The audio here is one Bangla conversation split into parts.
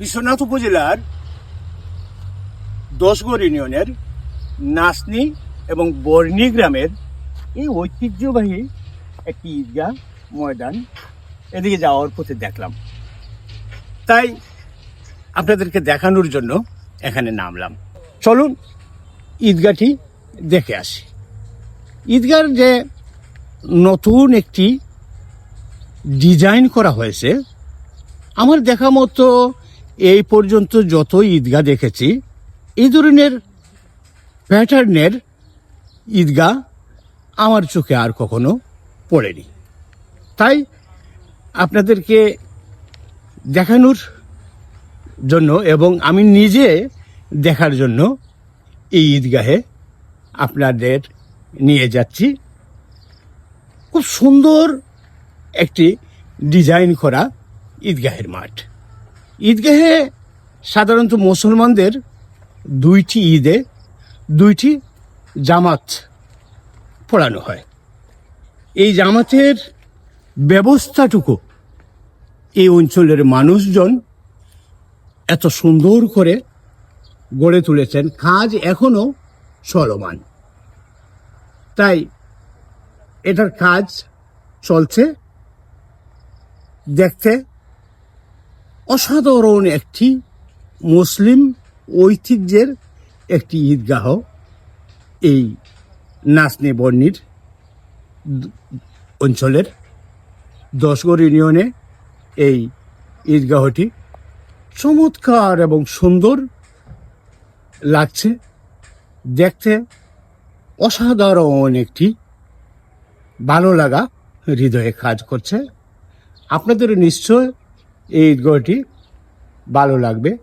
বিশ্বনাথ উপজেলার দশগড় ইউনিয়নের নাসনি এবং বর্ণি গ্রামের এই ঐতিহ্যবাহী একটি ঈদগাহ ময়দান এদিকে যাওয়ার পথে দেখলাম। তাই আপনাদেরকে দেখানোর জন্য এখানে নামলাম। চলুন ঈদগাহটি দেখে আসি। ঈদগার যে নতুন একটি ডিজাইন করা হয়েছে, আমার দেখা মতো এই পর্যন্ত যত ঈদগাহ দেখেছি এই ধরনের প্যাটার্নের ঈদগাহ আমার চোখে আর কখনো পড়েনি। তাই আপনাদেরকে দেখানোর জন্য এবং আমি নিজে দেখার জন্য এই ঈদগাহে আপনাদের নিয়ে যাচ্ছি। খুব সুন্দর একটি ডিজাইন করা ঈদগাহের মাঠ। ঈদগাহে সাধারণত মুসলমানদের দুইটি ঈদে দুইটি জামাত পড়ানো হয়। এই জামাতের ব্যবস্থাটুকু এই অঞ্চলের মানুষজন এত সুন্দর করে গড়ে তুলেছেন, কাজ এখনও চলমান। তাই এটার কাজ চলছে দেখতে অসাধারণ একটি মুসলিম ঐতিহ্যের একটি ঈদগাহ। এই নাসনে বর্ণির অঞ্চলের দশগড় ইউনিয়নে এই ঈদগাহটি চমৎকার এবং সুন্দর লাগছে। দেখতে অসাধারণ একটি ভালো লাগা হৃদয়ে কাজ করছে। আপনাদের নিশ্চয় এই ঈদগাহটি ভালো লাগবে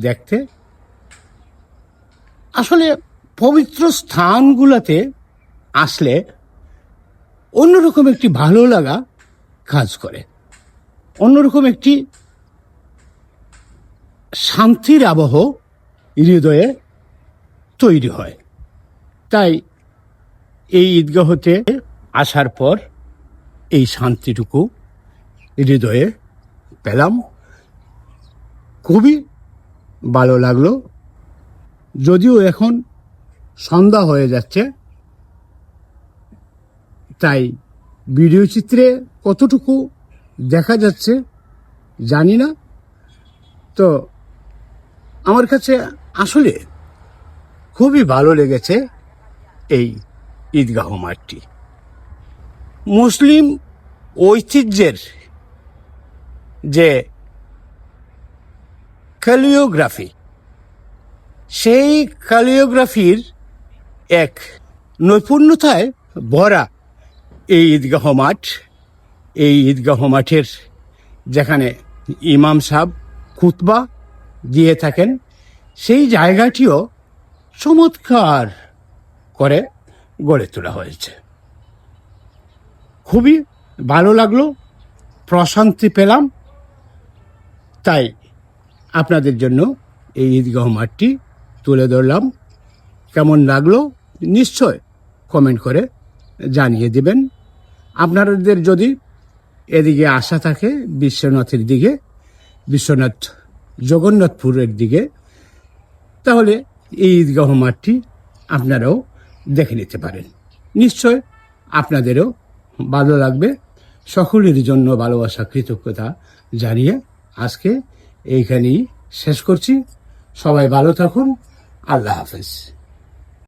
দেখতে। আসলে পবিত্র স্থানগুলোতে আসলে অন্যরকম একটি ভালো লাগা কাজ করে। অন্যরকম একটি শান্তির আবহ হৃদয়ে তৈরি হয়। তাই এই ঈদগাহতে আসার পর এই শান্তিটুকু হৃদয়ে পেলাম। খুবই ভালো লাগল। যদিও এখন সন্ধ্যা হয়ে যাচ্ছে, তাই ভিডিও চিত্রে কতটুকু দেখা যাচ্ছে জানি না। তো আমার কাছে আসলে খুবই ভালো লেগেছে এই ঈদগাহ মাঠটি। মুসলিম ঐতিহ্যের যে ক্যালিওগ্রাফি সেই ক্যালিওগ্রাফির এক নৈপুণ্যতায় ভরা এই ঈদগাহ মাঠ, এই ঈদগাহ মাঠের যেখানে ইমাম সাহেব খুতবা দিয়ে থাকেন, সেই জায়গাটিও চমৎকার করে গড়ে তোলা হয়েছে। খুবই ভালো লাগল, প্রশান্তি পেলাম। তাই আপনাদের জন্য এই ঈদগাহ মাঠটি তুলে ধরলাম। কেমন লাগল নিশ্চয় কমেন্ট করে জানিয়ে দিবেন। আপনাদের যদি এদিকে আশা থাকে বিশ্বনাথের দিকে, বিশ্বনাথ জগন্নাথপুরের দিকে, তাহলে এই ঈদগাহ মাঠটি আপনারাও দেখে নিতে পারেন। নিশ্চয় আপনাদেরও ভালো লাগবে। সকলের জন্য ভালোবাসা, কৃতজ্ঞতা জানিয়ে আজকে এইখানেই শেষ করছি। সবাই ভালো থাকুন। আল্লাহ হাফেজ।